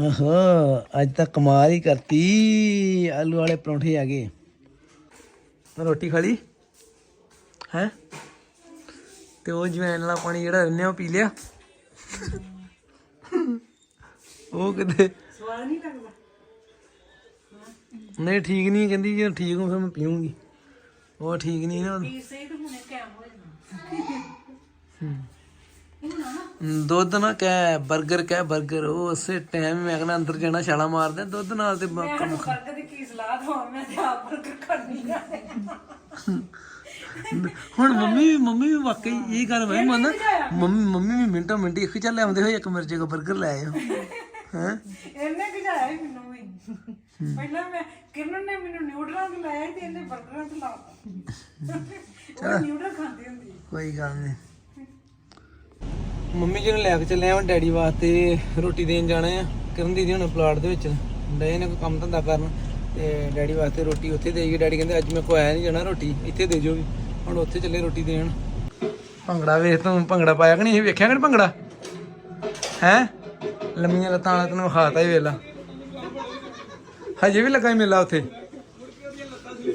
ਆਹੋ ਅੱਜ ਤਾਂ ਕਮਾਲ ਹੀ ਕਰਤੀ। ਆਲੂ ਵਾਲੇ ਪਰੌਂਠੇ ਆ ਗਏ। ਰੋਟੀ ਖਾ ਲਈ? ਹੈ? ਤੇ ਉਹ ਜਵੈਣ ਵਾਲਾ ਪਾਣੀ ਜਿਹੜਾ ਰਹਿੰਦੇ ਉਹ ਪੀ ਲਿਆ? ਉਹ ਕਿਤੇ ਸਵਾਦ ਨਹੀਂ ਲੱਗਦਾ। ਨਹੀਂ ਠੀਕ ਨਹੀਂ ਕਹਿੰਦੀ ਜੇ ਠੀਕ ਹੋ ਫਿਰ ਮੈਂ ਪੀਉਂਗੀ ਉਹ ਠੀਕ ਨਹੀਂ ਨਾ। ਪੀਸੇ ਤਾਂ ਹੁਣੇ ਕੈਮ ਹੋ ਜਾਣਾ ਦੁੱਧ ਨਾ ਕਹਿ ਬਰਗਰ ਕਹਿ ਬਰਗਰ ਉਹ ਉਸੇ ਟਾਈਮ ਮੈਂ ਕਹਿੰਦਾ ਅੰਦਰ ਜਾਣਾ ਛਾਲਾ ਮਾਰਦੇ ਦੁੱਧ ਨਾਲ ਤੇ ਮੈਂ ਕੰਮ ਖਾ ਦੀ ਕੀ ਸਲਾਹ ਦਵਾਂ ਮੈਂ ਤੇ ਆਪ 버ਗਰ ਖਾਣੀ ਆ। ਹੁਣ ਮੰਮੀ ਮੰਮੀ ਵੀ ਵਾਕਈ ਇਹ ਗੱਲ ਮੈਂ ਮੰਨ ਮੰਮੀ ਮੰਮੀ ਵੀ ਮਿੰਟਾਂ ਮਿੰਟ ਇੱਕ ਚੱਲ ਆਉਂਦੇ ਹੋਏ ਇੱਕ ਮਿਰਚੇ ਦਾ ਬਰਗਰ ਲੈ ਆਇਓ। ਹੈ? ਇਹਨੇ ਕਿਹਾ ਮੈਨੂੰ ਵੀ। ਪਹਿਲਾਂ ਮੈਂ ਕਿਰਨ ਨੇ ਮੈਨੂੰ ਨਿਊਡਲਾਂ ਤੇ ਲਾਇਆ ਤੇ ਇਹਨੇ 버ਗਰਾਂ ਤੇ ਲਾਤਾ ਉਹ ਨਿਊਡਲ ਖਾਂਦੀ ਹੁੰਦੀ। ਕੋਈ ਗੱਲ ਨਹੀਂ ਮੰਮੀ ਜੀ ਨੂੰ ਲੈ ਕੇ ਚੱਲੇ ਆ ਡੈਡੀ ਵਾਸਤੇ ਰੋਟੀ ਦੇਣ ਜਾਣਾ ਆ। ਕਰਨ ਦੀਦੀ ਹੁਣ ਪਲਾਟ ਦੇ ਵਿੱਚ ਡਏ ਨੇ ਕੋਈ ਕੰਮ ਧੰਦਾ ਕਰਨ ਤੇ ਡੈਡੀ ਵਾਸਤੇ ਰੋਟੀ ਉੱਥੇ ਦੇਈਏ ਡੈਡੀ ਕਹਿੰਦੇ, ਅੱਜ ਮੈਂ ਕੋਈ ਆਇਆ ਨਹੀਂ ਜਾਣਾ ਰੋਟੀ, ਇੱਥੇ ਦੇ ਜੋ ਹੁਣ ਉੱਥੇ ਚੱਲੇ ਰੋਟੀ ਦੇਣ। ਭੰਗੜਾ ਵੇਖ ਤੂੰ, ਭੰਗੜਾ ਪਾਇਆ ਕਿ ਨਹੀਂ? ਇਹ ਵੇਖਿਆ ਕਿ ਨਹੀਂ ਭੰਗੜਾ? ਹੈ? ਲੰਮੀਆਂ ਲੱਤਾਂ ਵਾਲਾ ਤੈਨੂੰ ਖਾਤਾ ਹੀ ਵੇਲਾ। ਹਜੇ ਵੀ ਲੱਗਾ ਮੇਲਾ ਉੱਥੇ।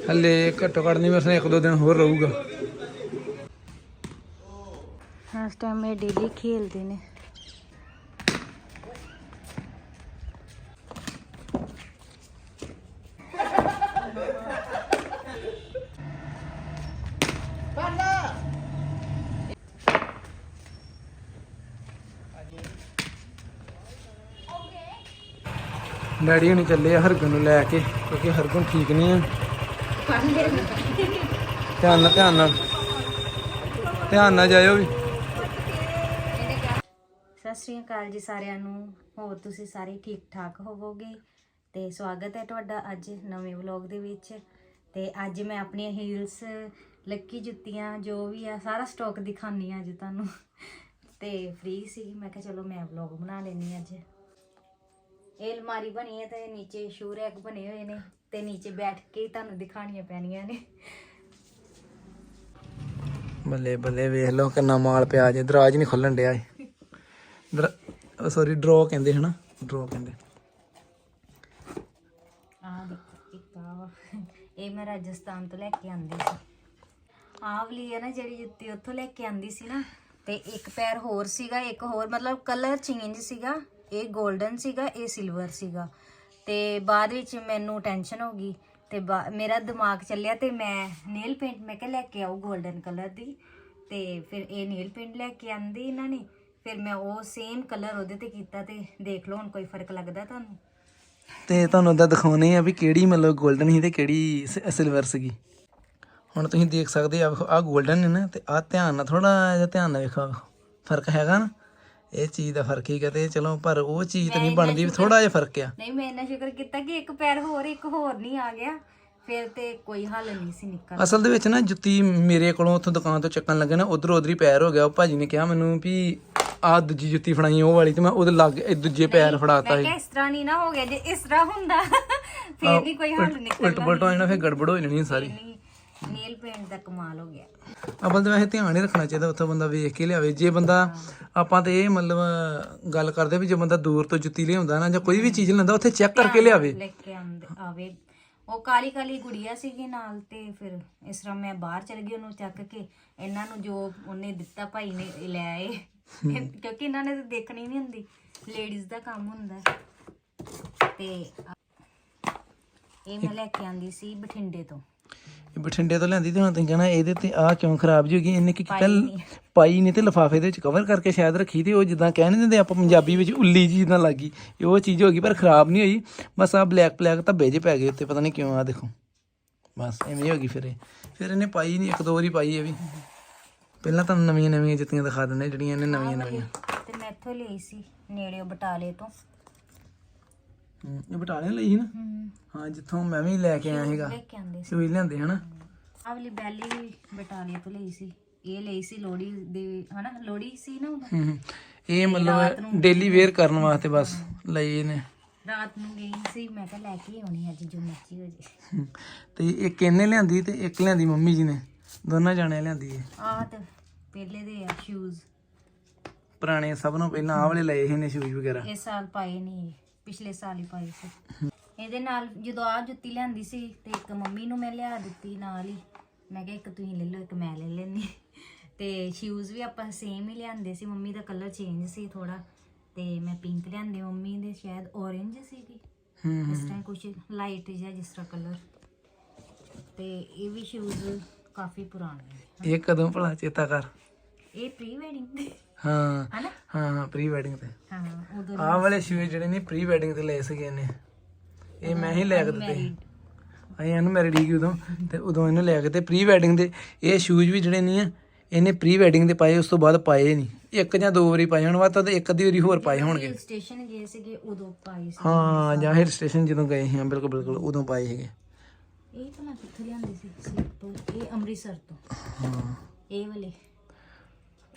ਹੱਲੇ ਘੱਟੋ ਘੱਟ ਨਹੀਂ ਵਰਸੇ ਇੱਕ ਦੋ ਦਿਨ ਹੋਰ ਰਹੂਗਾ। ਇਸ ਟਾਈਮ ਇਹ ਡੇਲੀ ਖੇਲਦੇ ਨੇ। ਡੈਡੀ ਹੁਣੀ ਚੱਲੇ ਆ ਹਰਗੁਣ ਨੂੰ ਲੈ ਕੇ ਕਿਉਂਕਿ ਹਰਗੁਣ ਠੀਕ ਨਹੀਂ ਆ। ਧਿਆਨ ਨਾਲ ਧਿਆਨ ਨਾਲ। ਧਿਆਨ ਨਾਲ ਜਾਇਓ ਵੀ ਸਤਿ ਸ਼੍ਰੀ ਅਕਾਲ ਜੀ ਸਾਰਿਆਂ ਨੂੰ। ਹੋਰ ਤੁਸੀਂ ਸਾਰੇ ਠੀਕ ਠਾਕ ਹੋਵੋਗੇ? ਤੇ ਸਵਾਗਤ ਹੈ ਤੁਹਾਡਾ ਅੱਜ ਨਵੇਂ ਵਲੌਗ ਦੇ ਵਿੱਚ। ਤੇ ਅੱਜ ਮੈਂ ਆਪਣੀਆਂ ਹੀਲਸ ਲੱਕੀ ਜੁੱਤੀਆਂ, ਜੋ ਵੀ ਆ, ਸਾਰਾ ਸਟਾਕ ਦਿਖਾਣੀ ਆ ਅੱਜ ਤੁਹਾਨੂੰ। ਤੇ ਫ੍ਰੀ ਸੀ। ਮੈਂ ਕਿਹਾ ਚਲੋ ਮੈਂ ਵਲੌਗ ਬਣਾ ਲੈਣੀ ਅੱਜ। ਇਹ ਅਲਮਾਰੀ ਬਣੀ ਹੈ ਤੇ ਨੀਚੇ ਸ਼ੂ ਰੈਕ ਬਣੇ ਹੋਏ ਨੇ। ਤੇ ਨੀਚੇ ਬੈਠ ਕੇ ਤੁਹਾਨੂੰ ਦਿਖਾਣੀਆਂ ਪੈਣੀਆਂ ਨੇ। ਬੱਲੇ ਬੱਲੇ ਵੇਖ ਲਓ ਕਿੰਨਾ ਮਾਲ ਪਿਆ ਜੇ ਦਰਾਜ ਨਹੀਂ ਖੁੱਲਣ ਡਿਆ ਏ ਸੌਰੀ ਡਰੋ ਕਹਿੰਦੇ ਹਨਾ? ਡਰੋ ਕਹਿੰਦੇ। ਆਹ ਦੇਖੋ, ਇੱਕ ਵਾ। ਇਹ ਮੈਂ ਰਾਜਸਥਾਨ ਤੋਂ ਲੈ ਕੇ ਆਂਦੀ ਸੀ। ਆਹ ਵਾਲੀ ਹੈ ਨਾ ਜਿਹੜੀ ਜੁੱਤੀ ਉੱਥੋਂ ਲੈ ਕੇ ਆਂਦੀ ਸੀ ਨਾ, ਤੇ ਇੱਕ ਪੈਰ ਹੋਰ ਸੀਗਾ, ਇੱਕ ਹੋਰ ਮਤਲਬ ਕਲਰ ਚੇਂਜ ਸੀਗਾ। ਇਹ 골ਡਨ ਸੀਗਾ, ਇਹ ਸਿਲਵਰ ਸੀਗਾ। ਤੇ ਬਾਅਦ ਵਿੱਚ ਮੈਨੂੰ ਟੈਨਸ਼ਨ ਹੋ ਗਈ, ਤੇ ਬਾ- ਮੇਰਾ ਦਿਮਾਗ ਚੱਲਿਆ ਤੇ ਮੈਂ ਨੇਲ ਪੇਂਟ ਮੈਂ ਕਿਹਾ ਲੈ ਕੇ ਆਉ 골ਡਨ ਕਲਰ ਦੀ। ਤੇ ਫਿਰ ਇਹ ਨੇਲ ਪੇਂਟ ਲੈ ਕੇ ਆਂਦੀ ਇਹਨਾਂ ਨੇ। ਫਿਰ ਮੈਂ ਉਹ ਸੇਮ ਕਲਰ ਉਹਦੇ ਤੇ ਕੀਤਾ ਤੇ ਦੇਖ ਲਓ ਹੁਣ ਕੋਈ ਫ਼ਰਕ ਲੱਗਦਾ ਤੁਹਾਨੂੰ? ਤੇ ਤੁਹਾਨੂੰ ਤਾਂ ਦਿਖਾਉਣੇ ਆ ਵੀ ਕਿਹੜੀ ਮਤਲਬ 골ਡਨ ਸੀ ਤੇ ਕਿਹੜੀ ਸਿਲਵਰ ਸੀਗੀ। ਹੁਣ ਤੁਸੀਂ ਦੇਖ ਸਕਦੇ ਆ ਆ 골ਡਨ ਹੈ ਨਾ ਤੇ ਆ ਧਿਆਨ ਨਾਲ ਥੋੜਾ ਜਿਹਾ ਧਿਆਨ ਨਾਲ ਵੇਖੋ ਫ਼ਰਕ ਹੈਗਾ ਨਾ? ਇਹ ਚੀਜ਼ ਦਾ ਫ਼ਰਕ ਹੀ ਕਹਤੇ ਚਲੋ ਪਰ ਉਹ ਚੀਜ਼ ਤਾਂ ਨਹੀਂ ਬਣਦੀ ਥੋੜਾ ਜਿਹਾ ਫ਼ਰਕ ਆ। ਨਹੀਂ ਮੈਂ ਇੰਨਾ ਸ਼ੁਕਰ ਕੀਤਾ ਕਿ ਇੱਕ ਪੈਰ ਹੋਰ ਇੱਕ ਹੋਰ ਨਹੀਂ ਆ ਗਿਆ ਫਿਰ ਤੇ ਕੋਈ ਹੱਲ ਨਹੀਂ ਸੀ ਨਿਕਲ ਅਸਲ ਦੇ ਵਿੱਚ ਨਾ ਜੁੱਤੀ ਮੇਰੇ ਕੋਲੋਂ ਉੱਥੋਂ ਦੁਕਾਨ ਤੋਂ ਚੱਕਣ ਲੱਗੇ ਨਾ ਉਧਰ ਉਧਰ ਹੀ ਪੈਰ ਹੋ ਗਿਆ ਉਹ ਭਾਜੀ ਨੇ ਕਿਹਾ ਮੈਨੂੰ ਵੀ ਆਹ ਦੂਜੀ ਜੁੱਤੀ ਫੜਾਈ ਉਹ ਵਾਲੀ ਤੇ ਮੈਂ ਉਹਦੇ ਲੱਗ ਇਹ ਦੂਜੇ ਪੈਰ ਫੜਾਤਾ ਮੈਂ ਕਿਹਾ ਇਸ ਤਰ੍ਹਾਂ ਨਹੀਂ ਨਾ ਹੋ ਗਿਆ ਜੇ ਇਸ ਤਰ੍ਹਾਂ ਹੁੰਦਾ ਫਿਰ ਵੀ ਕੋਈ ਹੱਲ ਨਿਕਲ ਉਲਟ ਪਲਟ ਹੋ ਜਾਣਾ ਫਿਰ ਗੜਬੜ ਹੋ ਜਾਣੀ ਸਾਰੀ। ਨੀਲ ਪੇਂਟ ਦਾ ਕਮਾਲ ਹੋ ਗਿਆ। ਅਬਲ ਤਾਂ ਵੈਸੇ ਧਿਆਨ ਹੀ ਰੱਖਣਾ ਚਾਹੀਦਾ ਉੱਥੋਂ ਬੰਦਾ ਵੇਖ ਕੇ ਲਿਆਵੇ। ਜੇ ਬੰਦਾ ਆਪਾਂ ਤੇ ਇਹ ਮਤਲਬ ਗੱਲ ਕਰਦੇ ਵੀ ਜੇ ਬੰਦਾ ਦੂਰ ਤੋਂ ਜੁੱਤੀ ਲਿਆਉਂਦਾ ਨਾ ਜਾਂ ਕੋਈ ਵੀ ਚੀਜ਼ ਲੈਂਦਾ ਉੱਥੇ ਚੈੱਕ ਕਰਕੇ ਲਿਆਵੇ। ਲੈ ਕੇ ਆਂਦੇ ਆਵੇ। ਉਹ ਕਾਲੀ ਕਾਲੀ ਗੁੜੀਆ ਸੀਗੀ ਨਾਲ ਤੇ ਫਿਰ ਇਸ ਤਰ੍ਹਾਂ ਮੈਂ ਬਾਹਰ ਚਲ ਗਈ ਉਹਨੂੰ ਚੱਕ ਕੇ। ਇਹਨਾਂ ਨੂੰ ਜੋ ਉਹਨੇ ਦਿੱਤਾ ਭਾਈ ਨੇ ਲੈ ਆਏ। ਕਿਉਂਕਿ ਇਹਨਾਂ ਨੇ ਤਾਂ ਦੇਖਣੀ ਨਹੀਂ ਹੁੰਦੀ ਲੇਡੀਜ਼ ਦਾ ਕੰਮ ਹੁੰਦਾ ਤੇ ਇਹ ਮੈਂ ਲੈ ਕੇ ਆਂਦੀ ਸੀ ਬਠਿੰਡੇ ਤੋਂ। ਇਹ ਬਠਿੰਡੇ ਤੋਂ ਲਿਆਂਦੀ ਤੇ ਹੁਣ ਤੁਸੀਂ ਕਹਿਣਾ ਇਹਦੇ ਤੇ ਆਹ ਕਿਉਂ ਖਰਾਬ ਜੀ ਹੋ ਗਈ ਇਹਨੇ ਕੀ ਕੀਤਾ? ਪਾਈ ਨਹੀਂ। ਤੇ ਲਫਾਫੇ ਦੇ ਵਿੱਚ ਕਵਰ ਕਰਕੇ ਸ਼ਾਇਦ ਰੱਖੀ ਤੇ ਉਹ ਜਿੱਦਾਂ ਕਹਿ ਨਹੀਂ ਦਿੰਦੇ ਆਪਾਂ ਪੰਜਾਬੀ ਵਿੱਚ ਉੱਲੀ ਜੀ ਜਿੱਦਾਂ ਲੱਗੀ। ਇਹ ਉਹ ਚੀਜ਼ ਹੋ ਗਈ ਪਰ ਖਰਾਬ ਨਹੀਂ ਹੋਈ। ਬਸ ਆ ਬਲੈਕ ਬਲੈਕ ਧੱਬੇ ਜੇ ਪੈ ਗਏ ਉੱਤੇ ਪਤਾ ਨਹੀਂ ਕਿਉਂ ਆ ਦੇਖੋ। ਬਸ ਐਵੇਂ ਹੀ ਹੋ ਗਈ ਫਿਰ ਇਹ। ਫਿਰ ਇਹਨੇ ਪਾਈ ਨਹੀਂ ਇੱਕ ਦੋ ਵਾਰੀ ਪਾਈ ਇਹ ਵੀ। ਪਹਿਲਾਂ ਤਾਂ ਨਵੀਆਂ ਨਵੀਆਂ ਜੁੱਤੀਆਂ ਦਿਖਾ ਦਿੰਦੇ ਜਿਹੜੀਆਂ ਇਹਨੇ ਨਵੀਆਂ ਨਵੀਆਂ। ਤੇ ਮੈਂ ਇੱਥੋਂ ਲਈ ਸੀ ਨੇੜਿਓ ਬਟਾਲੇ ਤੋਂ। ਇਹ ਬਟਾਲੇ ਲਈ ਸੀ ਨਾ? ਹੂੰ। ਹਾਂ ਜਿੱਥੋਂ ਮੈਂ ਵੀ ਲੈ ਕੇ ਆਇਆ ਸੀਗਾ। ਲੈ ਕੇ ਆਂਦੇ ਸੀ। ਸੂਈ ਲਿਆਂਦੇ ਹਨਾ? ਆਹ ਵਾਲੀ ਬੈਲੀ ਵੀ ਬਟਾਲੇ ਤੋਂ ਲਈ ਸੀ। ਇਹ ਲਈ ਸੀ ਲੋੜੀ ਦੇ ਹਨਾ? ਲੋੜੀ ਸੀ ਨਾ ਉਦੋਂ। ਇਹ ਮਤਲਬ ਡੇਲੀ ਵੇਅਰ ਕਰਨ ਵਾਸਤੇ ਬਸ ਲਈ ਇਹਨੇ। ਰਾਤ ਨੂੰ ਗਈ ਸੀ ਮੈਂ ਕਿਹਾ ਲੈ ਕੇ ਹੀ ਆਉਣੀ ਅੱਜ ਜੋ ਮਰਜ਼ੀ ਹੋ ਜੇ। ਤੇ ਇੱਕ ਇਹਨੇ ਲਿਆਂਦੀ ਤੇ ਇੱਕ ਲਿਆਂਦੀ ਮੰਮੀ ਜੀ ਨੇ। ਦੋਨਾਂ ਜਾਣਿਆਂ ਲਿਆਂਦੀ ਹੈ ਆਹ ਤੇ ਪਹਿਲੇ ਦੇ ਆ ਸ਼ੂਜ਼ ਪੁਰਾਣੇ ਸਭ ਨੂੰ ਪਹਿਲਾਂ ਆਹ ਵਾਲੇ ਲਏ ਸੀ ਨੇ ਸ਼ੂਜ਼ ਵਗੈਰਾ। ਇਸ ਸਾਲ ਪਾਏ ਨਹੀਂ ਪਿਛਲੇ ਸਾਲ ਹੀ ਪਾਈ ਸੀ। ਇਹਦੇ ਨਾਲ ਜਦੋਂ ਆ ਜੁੱਤੀ ਲਿਆਂਦੀ ਸੀ ਤੇ ਇੱਕ ਮੰਮੀ ਨੂੰ ਮੈਂ ਲਿਆ ਦਿੱਤੀ ਨਾਲ ਹੀ। ਮੈਂ ਕਿਹਾ ਇੱਕ ਤੁਸੀਂ ਲੈ ਲਓ ਇੱਕ ਮੈਂ ਲੈ ਲੈਂਦੀ। ਤੇ ਸ਼ੂਜ਼ ਵੀ ਆਪਾਂ ਸੇਮ ਹੀ ਲਿਆਂਦੇ ਸੀ ਮੰਮੀ ਦਾ ਕਲਰ ਚੇਂਜ ਸੀ ਥੋੜਾ ਤੇ ਮੈਂ ਪਿੰਕ ਲਿਆਂਦੇ ਮੰਮੀ ਦੇ ਸ਼ਾਇਦ orange ਸੀਗੀ। ਹੂੰ ਇਸ ਟਾਈਮ ਕੁਝ ਲਾਈਟ ਜਿਹਾ ਜਿਸ ਤਰ੍ਹਾਂ ਕਲਰ ਤੇ ਇਹ ਵੀ ਸ਼ੂਜ਼ ਕਾਫੀ ਪੁਰਾਣੇ ਇਹ ਕਦੋਂ ਭਲਾ ਚੇਤਾ ਕਰ? ਇਹ ਪ੍ਰੀ ਵੈਡਿੰਗ ਹਾਂ। ਹਨਾ? ਹਾਂ ਪ੍ਰੀ ਵੈਡਿੰਗ ਤੇ। ਹਾਂ ਉਦੋਂ ਆਹ ਵਾਲੇ ਸ਼ੂਜ਼ ਜਿਹੜੇ ਨੇ ਪ੍ਰੀ ਵੈਡਿੰਗ ਤੇ ਲਏ ਸੀਗੇ ਇਹਨੇ। ਇਹ ਮੈਂ ਹੀ ਲੈ ਕੇ ਦਿੱਤੇ। ਸੀ। ਅਸੀਂ ਇਹਨੂੰ ਮੈਰਿਡ ਹੀ ਉਦੋਂ ਤੇ ਉਦੋਂ ਇਹਨੂੰ ਲੈ ਕੇ ਤੇ ਪ੍ਰੀ ਵੈਡਿੰਗ ਦੇ ਇਹ ਸ਼ੂਜ਼ ਵੀ ਜਿਹੜੇ ਨਹੀਂ ਆ ਇਹਨੇ ਪ੍ਰੀ ਵੈਡਿੰਗ ਦੇ ਪਾਏ ਉਸ ਤੋਂ ਬਾਅਦ ਪਾਏ ਨਹੀਂ। ਇੱਕ ਜਾਂ ਦੋ ਵਾਰੀ ਪਾਏ ਹੋਣ ਵਾ ਤਾਂ ਇੱਕ ਅੱਧੀ ਵਾਰੀ ਹੋਰ ਪਾਏ ਹੋਣਗੇ। ਹਿਲ ਸਟੇਸ਼ਨ ਗਏ ਸੀਗੇ ਉਦੋਂ ਪਾਈ ਸੀ ਹਾਂ ਜਾਂ ਹਿਲ ਸਟੇਸ਼ਨ ਜਦੋਂ ਗਏ ਸੀ ਹਾਂ ਬਿਲਕੁਲ ਬਿਲਕੁਲ ਉਦੋਂ ਪਾਏ ਸੀਗੇ। ਇਹ ਭਲਾ ਕਿੱਥੋਂ ਲਿਆਂਦੀ ਸੀ? slip ਤੋਂ। ਇਹ ਅੰਮ੍ਰਿਤਸਰ ਤੋਂ। ਹਾਂ। ਇਹ ਵਾਲੇ।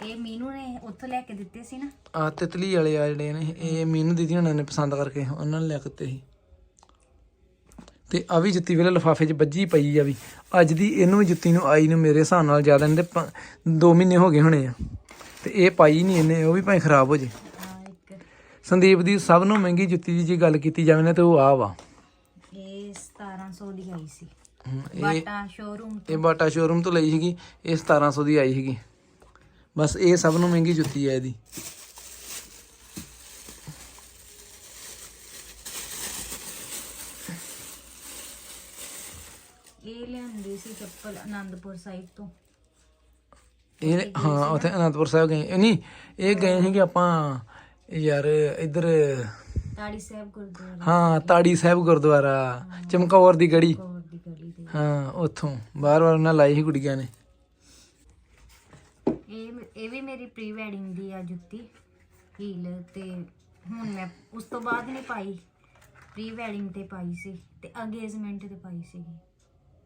ਇਹ ਮੀਨੂ ਨੇ ਉੱਥੋਂ ਲੈ ਕੇ ਦਿੱਤੇ ਸੀ ਨਾ। ਆ ਤਿਤਲੀ ਵਾਲੇ ਆ ਜਿਹੜੇ ਨੇ ਇਹ ਮੀਨੂ ਦੀਦੀ ਉਹਨਾਂ ਨੇ ਪਸੰਦ ਕਰਕੇ ਉਹਨਾਂ ਨੇ ਲੈ ਕੇ ਦਿੱਤੇ ਸੀ। ਤੇ ਆ ਵੀ ਜੁੱਤੀ ਵੇਲੇ ਲਫਾਫੇ 'ਚ ਵੱਜੀ ਪਈ ਆ ਵੀ। ਅੱਜ ਦੀ ਇਹਨੂੰ ਜੁੱਤੀ ਨੂੰ ਆਈ ਨੂੰ ਮੇਰੇ ਹਿਸਾਬ ਨਾਲ ਜ਼ਿਆਦਾ ਨਹੀਂ ਤੇ 2 ਮਹੀਨੇ ਹੋ ਗਏ ਹੋਣੇ ਆ। ਤੇ ਇਹ ਪਾਈ ਨਹੀਂ ਇਹਨੇ ਉਹ ਵੀ ਭਾਵੇਂ ਖਰਾਬ ਹੋ ਜੇ। ਸੰਦੀਪ ਦੀ ਸਭ ਨੂੰ ਮਹਿੰਗੀ ਜੁੱਤੀ ਦੀ ਜੇ ਗੱਲ ਕੀਤੀ ਜਾਵੇ ਨਾ ਤੇ ਉਹ ਆ ਵਾ। 1700 ਦੀ ਆਈ ਸੀ। ਹਮ, ਇਹ ਬਾਟਾ ਸ਼ੋਰੂਮ ਇਹ ਬਾਟਾ ਸ਼ੋਰੂਮ ਤੋਂ ਲਈ ਸੀਗੀ ਇਹ 1700 ਦੀ ਆਈ ਸੀਗੀ। ਬਸ ਇਹ ਸਭ ਨੂੰ ਮਹਿੰਗੀ ਜੁੱਤੀ ਹੈ ਇਹਦੀ। ਇਹ ਲਿਆਂਦੀ ਸੀ ਚੱਪਲ ਆਨੰਦਪੁਰ ਸਾਹਿਬ ਤੋਂ। ਇਹ ਹਾਂ ਉੱਥੇ ਅਨੰਦਪੁਰ ਸਾਹਿਬ ਗਏ। ਇਹ ਨਹੀਂ ਇਹ ਗਏ ਸੀਗੇ ਆਪਾਂ ਯਾਰ ਇੱਧਰ ਤਾੜੀ ਸਾਹਿਬ ਗੁਰਦੁਆਰਾ। ਹਾਂ ਤਾੜੀ ਸਾਹਿਬ ਗੁਰਦੁਆਰਾ ਚਮਕੌਰ ਦੀ ਗੜੀ। ਕੌਰ ਦੀ ਗਲੀ ਦੇ। ਹਾਂ ਉੱਥੋਂ। ਬਾਹਰ ਵਾਰ ਨਾਲ ਲਾਈ ਸੀ ਕੁੜੀਆਂ ਨੇ। ਇਹ ਇਹ ਵੀ ਮੇਰੀ ਪ੍ਰੀ ਵੈਡਿੰਗ ਦੀ ਆ ਜੁੱਤੀ ਹੀਲ ਤੇ ਹੁਣ ਮੈਂ ਉਸ ਤੋਂ ਬਾਅਦ ਨਹੀਂ ਪਾਈ। ਪ੍ਰੀ ਵੈਡਿੰਗ ਤੇ ਪਾਈ ਸੀ ਤੇ ਅੰਗੇਜਮੈਂਟ ਤੇ ਪਾਈ ਹਨਾ?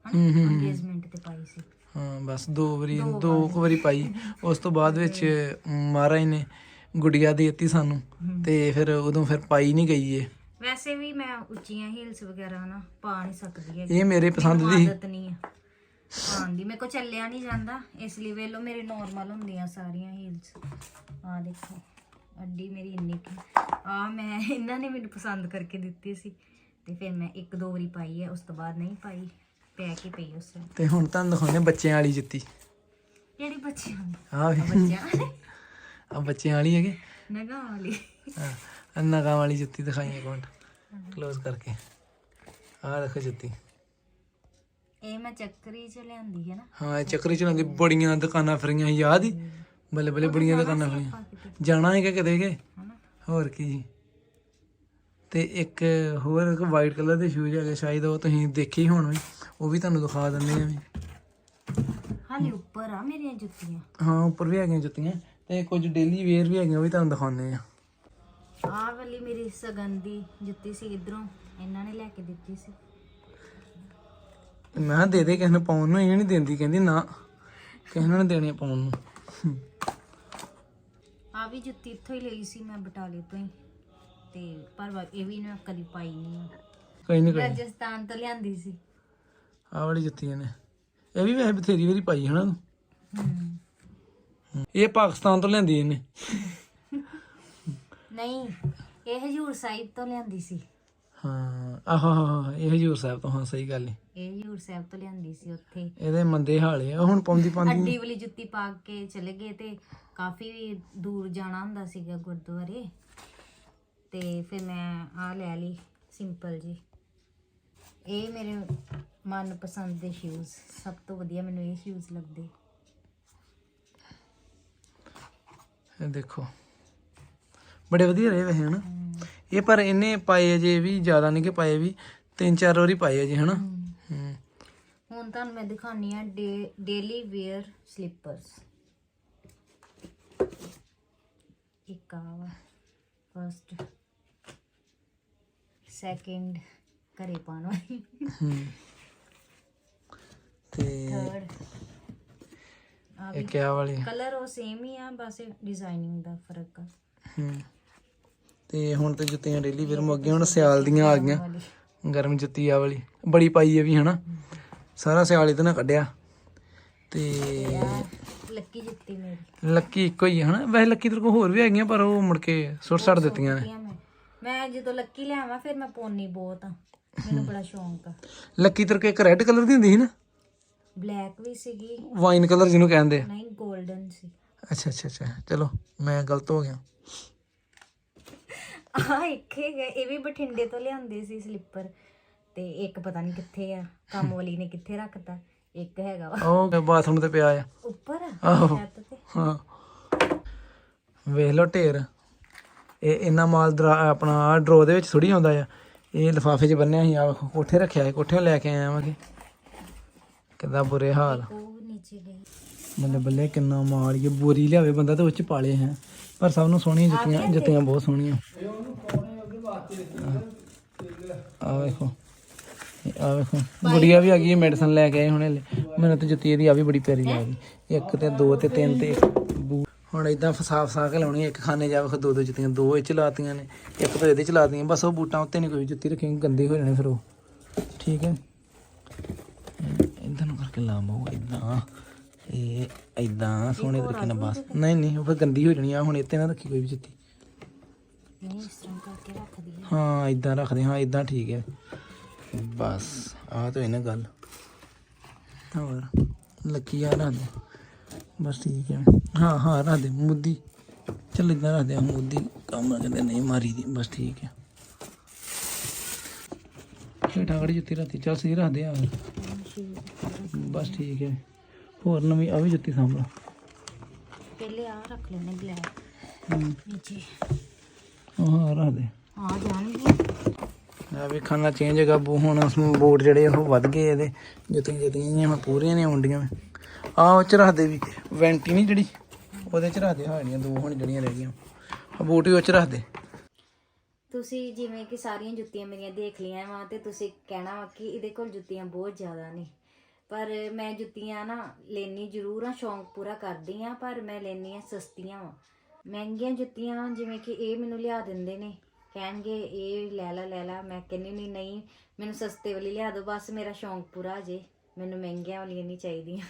ਅੰਗੇਜਮੈਂਟ ਤੇ ਪਾਈ ਸੀ। ਹਾਂ ਬਸ ਦੋ ਵਾਰੀ ਦੋ ਕੁ ਵਾਰੀ ਪਾਈ। ਉਸ ਤੋਂ ਬਾਅਦ ਵਿੱਚ ਮਹਾਰਾਜ ਨੇ। ਗੁੜੀਆ ਦੇ ਦਿੱਤੀ ਸਾਨੂੰ ਤੇ ਫਿਰ ਉਦੋਂ ਫਿਰ ਪਾਈ ਨਹੀਂ ਗਈ ਇਹ। ਵੈਸੇ ਵੀ ਮੈਂ ਉੱਚੀਆਂ ਹੀਲਸ ਵਗੈਰਾ ਨਾ ਪਾ ਨਹੀਂ ਸਕਦੀ ਹੈ ਇਹ ਮੇਰੇ ਪਸੰਦ ਦੀ। ਆਦਤ ਨਹੀਂ ਆ। ਪਾਉਣ ਦੀ ਮੇਰੇ ਕੋ ਚੱਲਿਆ ਨਹੀਂ ਜਾਂਦਾ। ਇਸ ਲਈ ਵੇਲੋ ਮੇਰੇ ਨਾਰਮਲ ਹੁੰਦੀਆਂ ਸਾਰੀਆਂ ਹੀਲਸ ਆ ਦੇਖੋ ਅੱਡੀ ਮੇਰੀ ਇੰਨੀ ਆ ਮੈਂ ਇਹਨਾਂ ਨੇ ਮੈਨੂੰ ਪਸੰਦ ਕਰਕੇ ਦਿੱਤੀ ਸੀ। ਤੇ ਫਿਰ ਮੈਂ ਇੱਕ ਦੋ ਵਾਰੀ ਪਾਈ ਹੈ ਉਸ ਤੋਂ ਬਾਅਦ ਨਹੀਂ ਪਾਈ। ਪੈ ਕੇ ਪਈ ਉਸ। ਤੇ ਹੁਣ ਤੁਹਾਨੂੰ ਦਿਖਾਉਂਦੇ ਬੱਚਿਆਂ ਵਾਲੀ ਜੁੱਤੀ। ਕਿਹੜੀ ਬੱਚਿਆਂ ਦੀ? ਵੇ। ਬੱਚਿਆਂ ਆ ਬੱਚਿਆਂ ਵਾਲੀ ਹੈਗੇ। ਨਗਾ ਵਾਲੀ। ਹਾਂ ਨਗਾਂ ਵਾਲੀ ਜੁੱਤੀ ਦਿਖਾਈਏ ਇੱਕ ਮਿੰਟ ক্লোਜ਼ ਕਰਕੇ। ਆਹ ਦੇਖੋ ਜੁੱਤੀ। ਇਹ ਮੈਂ ਚੱਕਰੀ ਚ ਲਿਆਂਦੀ ਹੈ ਨਾ। ਹਾਂ ਇਹ ਚੱਕਰੀ ਚਲਾਉਂਦੀ ਬੜੀਆਂ ਦੁਕਾਨਾਂ ਫਰੀਆਂ ਯਾਦ ਹੀ? ਬੱਲੇ ਬੱਲੇ ਬੜੀਆਂ ਦੁਕਾਨਾਂ ਫਰੀਆਂ। ਜਾਣਾ ਹੈ ਕਿ? ਕਿਤੇ ਗਏ ਹੋਰ ਕੀ ਜੀ? ਤੇ ਇੱਕ ਹੋਰ ਇੱਕ ਵਾਈਟ ਕਲਰ ਦੇ ਸ਼ੂਜ਼ ਹੈਗੇ ਸ਼ਾਇਦ ਉਹ ਤੁਸੀਂ ਦੇਖੇ ਹੋਣ ਵੀ ਉਹ ਵੀ ਤੁਹਾਨੂੰ ਦਿਖਾ ਦਿੰਦੇ ਆ ਵੀ। ਹਾਲੇ ਉੱਪਰ ਆ ਮੇਰੀਆਂ ਜੁੱਤੀਆਂ। ਹਾਂ ਉੱਪਰ ਵੀ ਹੈਗੀਆਂ ਜੁੱਤੀਆਂ। ਤੇ ਕੁਝ ਡੇਲੀ ਵੇਅਰ ਵੀ ਹੈਗੀਆਂ ਉਹ ਵੀ ਤੁਹਾਨੂੰ ਦਿਖਾਉਂਦੇ ਆ ਆਹ ਵਾਲੀ ਮੇਰੀ ਸਗਨ ਦੀ ਜੁੱਤੀ ਸੀ ਇਧਰੋਂ ਇਹਨਾਂ ਨੇ ਲੈ ਕੇ ਦਿੱਤੀ ਸੀ। ਮੈਂ ਕਿਹਾ ਦੇ ਦੇ ਕਿਸੇ ਨੂੰ ਪਾਉਣ ਨੂੰ ਇਹ ਨਹੀਂ ਦਿੰਦੀ ਕਹਿੰਦੀ ਨਾ ਕਿਸੇ ਨੂੰ ਨੀ ਦੇਣੀ ਪਾਉਣ ਨੂੰ। ਆ ਵੀ ਜੁੱਤੀ ਇੱਥੋਂ ਹੀ ਲਈ ਸੀ ਮੈਂ ਬਟਾਲੇ ਤੋਂ ਹੀ ਤੇ ਪਰ ਵਾ- ਇਹ ਵੀ ਮੈਂ ਕਦੀ ਪਾਈ ਨਹੀਂ ਕੋਈ ਨਹੀਂ ਕੋਈ ਰਾਜਸਥਾਨ ਤੋਂ ਲਿਆਂਦੀ ਸੀ। ਆਹ ਵਾਲੀ ਜੁੱਤੀਆਂ ਨੇ। ਇਹ ਵੀ ਵੈਸੇ ਬਥੇਰੀ ਵਾਰੀ ਪਾਈ ਹਨਾ ਹਮ। ਇਹ ਪਾਕਿਸਤਾਨ ਤੋਂ ਲੈਂਦੀ ਇਹਨੇ। ਨਹੀਂ ਇਹ ਹਜੂਰ ਸਾਹਿਬ ਤੋਂ ਲਿਆਂਦੀ ਸੀ। ਹਾਂ ਆਹ ਹਾਂ ਹਾਂ ਇਹ ਹਜੂਰ ਸਾਹਿਬ ਤੋਂ ਹਾਂ ਸਹੀ ਗੱਲ ਹੈ ਇਹ ਹਜੂਰ ਸਾਹਿਬ ਤੋਂ ਲਿਆਂਦੀ ਸੀ ਉੱਥੇ। ਇਹਦੇ ਮੰਦੇ ਹਾਲੇ ਆ ਹੁਣ ਪਾਉਂਦੀ ਪਾਉਂਦੀ ਅੱਡੀ ਵਾਲੀ ਜੁੱਤੀ ਪਾ ਕੇ ਚਲੇ ਗਏ ਤੇ ਕਾਫੀ ਦੂਰ ਜਾਣਾ ਹੁੰਦਾ ਸੀਗਾ ਗੁਰਦੁਆਰੇ। ਤੇ ਫਿਰ ਮੈਂ ਆ ਲੈ ਲਈ ਸਿੰਪਲ ਜੀ। ਇਹ ਮੇਰੇ ਮਨਪਸੰਦ ਦੇ ਸ਼ੂਜ਼ ਸਭ ਤੋਂ ਵਧੀਆ ਮੈਨੂੰ ਇਹ ਸ਼ੂਜ਼ ਲੱਗਦੇ। ਇਹ ਦੇਖੋ। ਬੜੇ ਵਧੀਆ ਰਹੇ ਵੈਸੇ ਹਨਾ? ਇਹ ਪਰ ਇਹਨੇ ਪਾਏ ਅਜੇ ਵੀ ਜ਼ਿਆਦਾ ਨਹੀਂ ਕਿ ਪਾਏ ਵੀ ਤਿੰਨ ਚਾਰ ਵਾਰੀ ਪਾਏ ਅਜੇ ਹਨਾ? ਹੂੰ। ਹੁਣ ਤੁਹਾਨੂੰ ਮੈਂ ਦਿਖਾਉਣੀ ਆ ਡੇਲੀ ਵੇਅਰ ਸਲੀਪਰਸ। ਇੱਕ ਆ ਫਸਟ ਸੈਕਿੰਡ ਘਰੇ ਪਾਉਣ ਵਾਲੀ। ਹੂੰ। ਤੇ ਥਰਡ ਆ ਇਹ ਕਿਆ ਵਾਲੀ? ਕਲਰ ਉਹ ਸੇਮ ਹੀ ਆ ਬਸ ਡਿਜ਼ਾਈਨਿੰਗ ਦਾ ਫ਼ਰਕ ਆ। ਹੂੰ। ਤੇ ਹੁਣ ਤੇ ਜੁੱਤੀਆਂ ਡੇਲੀ ਵੇਅਰ ਮੁੱਕ ਗਈਆਂ ਹੁਣ ਸਿਆਲ ਦੀਆਂ ਆ ਗਈਆਂ। ਵਾਲੀ। ਗਰਮ ਜੁੱਤੀ ਆ ਵਾਲੀ। ਬੜੀ ਪਾਈ ਹੈ ਵੀ ਹਨਾ? ਸਾਰਾ ਸਿਆਲ ਇਹਦੇ ਨਾਲ ਕੱਢਿਆ। ਤੇ ਲੱਕੀ ਜੁੱਤੀ ਮੇਰੀ। ਲੱਕੀ ਇੱਕੋ ਹੀ ਹੈ ਹਨਾ? ਵੈਸੇ ਲੱਕੀ ਤੇਰੇ ਕੋਲ ਹੋਰ ਵੀ ਹੈਗੀਆਂ ਪਰ ਉਹ ਮੁੜ ਕੇ ਸੁੱਟ ਸੱਟ ਦਿੱਤੀਆਂ ਨੇ। ਮੈਂ ਮੈਂ ਜਦੋਂ ਲੱਕੀ ਲਿਆਵਾਂ ਫਿਰ ਮੈਂ ਪੋਨੀ ਬਹੁਤ ਆ। ਮੈਨੂੰ ਬੜਾ ਸ਼ੌਂਕ ਆ। ਲੱਕੀ ਤੇਰੇ ਕੋਲ ਇੱਕ ਰੈੱਡ ਕਲਰ ਦੀ ਹੁੰਦੀ ਸੀ ਨਾ? ਬਲੈਕ ਵੀ ਸੀਗੀ। ਵਾਈਨ ਕਲਰ ਜਿਹਨੂੰ ਕਹਿੰਦੇ ਆ। ਨਹੀਂ 골ਡਨ ਸੀ। ਅੱਛਾ ਅੱਛਾ ਅੱਛਾ। ਚਲੋ ਮੈਂ ਗਲਤ ਹੋ ਗਿਆ। ਆ ਇੱਕ ਹੈਗਾ ਇਹ ਵੀ ਬਠਿੰਡੇ ਤੋਂ ਲਿਆਂਦੇ ਸੀ ਸਲਿੱਪਰ ਤੇ ਇੱਕ ਪਤਾ ਨਹੀਂ ਕਿੱਥੇ ਆ ਕੰਮ ਵਾਲੀ ਨੇ ਕਿੱਥੇ ਰੱਖਤਾ। ਇੱਕ ਹੈਗਾ ਵਾ। ਉਹ ਬਾਥਰੂਮ ਤੇ ਪਿਆ ਆ। ਉੱਪਰ ਆਹੋ। ਛੱਤ ਤੇ। ਹਾਂ। ਵੇਖ ਲਓ ਢੇਰ। ਇਹ ਇੰਨਾ ਮਾਲ ਦਰਾ- ਆਪਣਾ ਡਰੋ ਦੇ ਵਿੱਚ ਥੋੜੀ ਆਉਂਦਾ ਆ। ਇਹ ਲਿਫਾਫੇ 'ਚ ਬੰਨਿਆ ਸੀ ਆ ਵੇਖੋ ਕੋਠੇ ਰੱਖਿਆ ਹੈ ਕੋਠਿਓਂ ਲੈ ਕੇ ਆਇਆ ਵਾਂਗੇ ਕਿੱਦਾਂ ਬੁਰੇ ਹਾਲ? ਉਹ ਨੀਚੇ ਗਈ ਬੱਲੇ ਬੱਲੇ ਕਿੰਨਾ ਮਾਲ ਇਹ ਬੋਰੀ ਲਿਆਵੇ ਬੰਦਾ ਤੇ ਉਹ 'ਚ ਪਾਲੇ ਹੈ। ਪਰ ਸਭ ਨੂੰ ਸੋਹਣੀਆਂ ਜੁੱਤੀਆਂ ਜੁੱਤੀਆਂ ਬਹੁਤ ਸੋਹਣੀਆਂ। ਆ ਵੇਖੋ ਆ। ਵੇਖੋ। ਗੁੜੀਆ ਵੀ ਆ ਗਈ ਮੈਡੀਸਨ ਲੈ ਕੇ ਆਏ ਹੁਣੇ ਮੈਨੂੰ ਤੇ ਜੁੱਤੀ ਇਹਦੀ ਆ ਵੀ ਬੜੀ ਪਿਆਰੀ ਲੱਗੀ ਇੱਕ ਤੇ ਦੋ ਤੇ ਤਿੰਨ ਤੇ ਹੁਣ ਇਦਾਂ ਫਸਾ ਫਸਾ ਕੇ ਲਾਉਣੀ ਇੱਕ ਖਾਨੇ ਜਾ ਵੇਖੋ ਦੋ ਦੋ ਜੁੱਤੀਆਂ ਦੋ ਇਹ ਚ ਲਾਤੀਆਂ ਨੇ। ਇੱਕ ਤਾਂ ਇਹਦੇ ਚ ਲਾਤੀਆਂ ਬਸ ਉਹ ਬੂਟਾਂ ਉੱਤੇ ਨਹੀਂ ਕੋਈ ਜੁੱਤੀ ਰੱਖੀ ਗੰਦੇ ਹੋ ਜਾਣੇ ਫਿਰ ਉਹ। ਠੀਕ ਹੈ। ਕਰਕੇ ਲਾਮੋ ਇਦਾਂ ਇਹ ਇਦਾਂ ਸੋਹਣੇ ਤਰੀਕੇ ਨਾਲ ਬਸ। ਨਹੀਂ ਨਹੀਂ ਉਹ ਫਿਰ ਗੰਦੀ ਹੋ ਜਾਣੀ ਆ ਹੁਣ ਇੱਥੇ ਨਾ ਰੱਖੀ ਕੋਈ ਵੀ ਜੁੱਤੀ। ਨਹੀਂ ਇਸ ਤਰ੍ਹਾਂ ਕਰਕੇ ਰੱਖਦੀ ਆ। ਹਾਂ ਇਦਾਂ ਰੱਖਦੇ ਹਾਂ ਇਦਾਂ ਠੀਕ ਹੈ। ਬਸ ਆਹ ਤਾਂ ਇਹਨਾਂ ਗੱਲ। ਹੋਰ ਲੱਕੀ ਆ ਰੱਖ ਦੇ ਬਸ ਠੀਕ ਹੈ। ਹਾਂ ਹਾਂ ਰੱਖ ਦੇ ਮੁੱਦੀ। ਚੱਲ ਇਦਾਂ ਰੱਖ ਦੇ ਮੁੱਦੀ ਕੰਮ ਨਾ ਕਹਿੰਦੇ ਨਹੀਂ ਮਾਰੀ ਦੀ ਬਸ ਠੀਕ ਹੈ। ਹੇਠਾਂ ਖੜੀ ਜੁੱਤੀ ਰੱਖਦੀ ਚੱਲ ਸਹੀ ਰੱਖ ਦੇ ਆ। ਬਸ ਠੀਕ ਹੈ। ਹੋਰ ਨਵੀਂ ਆ ਵੀ ਜੁੱਤੀ ਸਾਂਭਲਾ ਪਹਿਲੇ ਆ ਰੱਖ ਲੈਣੇ ਬਲੈਕ ਹੂੰ। ਨੀਚੇ। ਹਾਂ ਰੱਖ ਦੇ। ਆ ਜਾਣਗੇ। ਆ ਵੀ ਖਾਣਾ ਚੇਂਜ ਹੈਗਾ ਬੂ ਹੁਣ ਬੋਰਡ ਜਿਹੜੇ ਉਹ ਵੱਧ ਗਏ ਇਹਦੇ। ਜੁੱਤੀਆਂ ਜੁੱਤੀਆਂ ਜਿਹੀਆਂ ਹੁਣ ਪੂਰੀਆਂ ਨਹੀਂ ਆਉਂਦੀਆਂ ਆ ਉਹ ਚ ਰੱਖਦੇ ਵੀ। ਵੈਂਟੀ ਨਹੀਂ ਜਿਹੜੀ ਉਹਦੇ ਚ ਰੱਖਦੇ ਹਾਂ ਜਿਹੜੀਆਂ ਦੋ ਹੁਣ ਜਿਹੜੀਆਂ ਰਹਿ ਗਈਆਂ। ਬੂਟ ਵੀ ਉਹ ਚ ਰੱਖਦੇ ਤੁਸੀਂ ਜਿਵੇਂ ਕਿ ਸਾਰੀਆਂ ਜੁੱਤੀਆਂ ਮੇਰੀਆਂ ਦੇਖ ਲਈਆਂ ਵਾ ਤੇ ਤੁਸੀਂ ਕਹਿਣਾ ਵਾ ਕਿ ਇਹਦੇ ਕੋਲ ਜੁੱਤੀਆਂ ਬਹੁਤ ਜ਼ਿਆਦਾ ਨੇ। ਪਰ ਮੈਂ ਜੁੱਤੀਆਂ ਨਾ ਲੈਣੀ ਜ਼ਰੂਰ ਆ, ਸ਼ੌਂਕ ਪੂਰਾ ਕਰਦੀ ਆ, ਪਰ ਮੈਂ ਲੈਣੀ ਆ ਸਸਤੀਆਂ ਵਾ। ਮਹਿੰਗੀਆਂ ਜੁੱਤੀਆਂ ਜਿਵੇਂ ਕਿ ਇਹ ਮੈਨੂੰ ਲਿਆ ਦਿੰਦੇ ਨੇ। ਕਹਿਣਗੇ ਇਹ ਲੈ ਲੈ ਲੈ ਲੈ। ਮੈਂ ਕਹਿੰਦੀ ਨਹੀਂ ਨਹੀਂ, ਮੈਨੂੰ ਸਸਤੇ ਵਾਲੀ ਲਿਆ ਦਿਓ, ਬਸ ਮੇਰਾ ਸ਼ੌਂਕ ਪੂਰਾ ਜੇ। ਮੈਨੂੰ ਮਹਿੰਗੀਆਂ ਵਾਲੀਆਂ ਨਹੀਂ ਚਾਹੀਦੀਆਂ।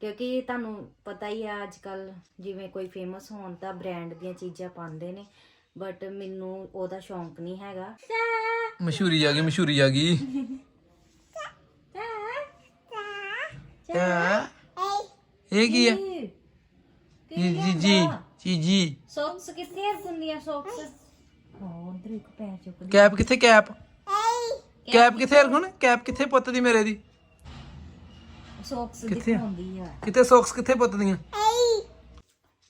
ਕਿਉਂਕਿ ਤੁਹਾਨੂੰ ਪਤਾ ਹੀ ਆ ਅੱਜ ਕੱਲ ਜਿਵੇਂ ਕੋਈ ਫੇਮਸ ਹੋਣ ਤਾਂ ਬ੍ਰਾਂਡ ਦੀਆਂ ਚੀਜ਼ਾਂ ਪਾਉਂਦੇ ਨੇ। ਬਟ ਮੈਨੂੰ ਉਹਦਾ ਸ਼ੌਂਕ ਨਹੀਂ ਹੈਗਾ। ਮਸ਼ਹੂਰੀ ਆ ਗਈ ਮਸ਼ਹੂਰੀ ਆ ਗਈ। ਇਹ ਕੀ ਹੈ ਜੀ ਜੀ ਜੀ ਜੀ ਜੀ। ਸੌਕਸ ਕਿੱਥੇ ਆ ਹੁੰਦੀਆਂ ਸੌਕਸ ਉਧਰ ਇੱਕ ਪੈਰ ਚੁੱਕ ਕੈਪ ਕਿੱਥੇ ਕੈਪ ਕੈਪ ਕਿੱਥੇ ਅਰਗੁਣ? ਕੈਪ ਕਿੱਥੇ ਪੁੱਤ ਦੀ ਮੇਰੇ ਦੀ? ਸੌਕਸ ਕਿੱਥੇ? ਦਿਖਾਉਂਦੀ ਆ। ਕਿੱਥੇ ਸੌਕਸ ਕਿੱਥੇ ਪੁੱਤ ਦੀਆਂ?